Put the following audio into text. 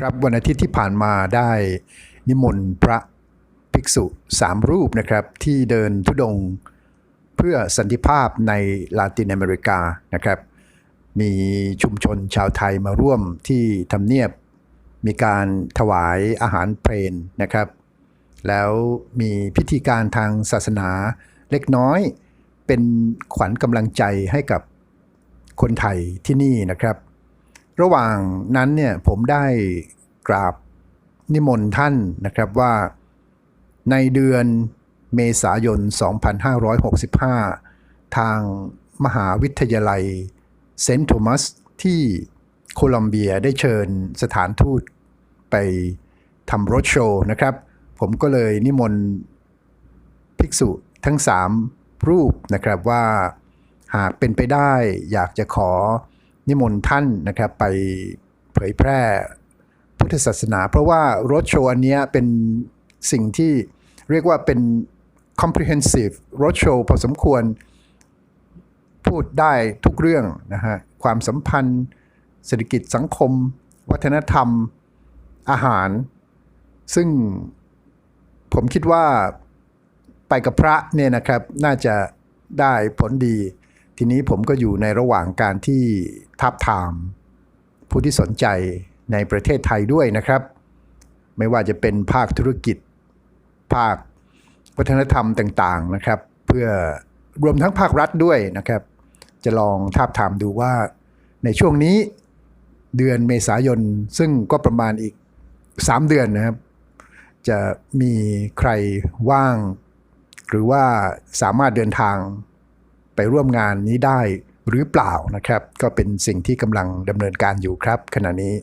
ครับวันอาทิตย์ที่ผ่านมาได้นิมนต์พระภิกษุสามรูปนะครับ ที่เดินทุดงเพื่อสันติภาพในลาตินอเมริกานะครับ มีชุมชนชาวไทยมาร่วมที่ทำเนียบมีการถวายอาหารเพลนนะครับ แล้วมีพิธีการทางศาสนาเล็กน้อย เป็นขวัญกำลังใจให้กับคนไทยที่นี่นะครับ ระหว่างนั้นเนี่ยผมได้กราบนิมนต์ท่านนะครับว่าในเดือนเมษายน 2565 ทางมหาวิทยาลัยเซนต์โทมัสที่โคลัมเบียได้เชิญสถานทูตไปทำรถโชว์นะครับ ผมก็เลยนิมนต์ภิกษุทั้งสามรูปนะครับว่าหากเป็นไปได้อยากจะขอ นิมนต์ท่านนะครับไปเผยแพร่พุทธศาสนา เพราะว่ารถโชว์อันนี้เป็นสิ่งที่เรียกว่าเป็น comprehensive road show พอสมควรพูดได้ทุกเรื่องนะฮะความสัมพันธ์ เศรษฐกิจสังคม วัฒนธรรม อาหาร ซึ่งผมคิดว่าไปกับพระเนี่ยนะครับน่าจะได้ผลดี ทีนี้ผมก็อยู่ในระหว่างการที่ทับทามผู้ที่สนใจในประเทศไทยด้วยนะครับ ไม่ว่าจะเป็นภาคธุรกิจ ภาควัฒนธรรมต่างๆนะครับ เพื่อรวมทั้งภาครัฐด้วยนะครับ จะลองทาบทามดูว่าในช่วงนี้เดือนเมษายน ซึ่งก็ประมาณอีก 3 เดือนนะครับ จะมีใครว่าง หรือว่าสามารถเดินทาง ไปร่วมงานนี้ได้หรือเปล่านะครับ ก็เป็นสิ่งที่กำลังดำเนินการอยู่ครับขณะนี้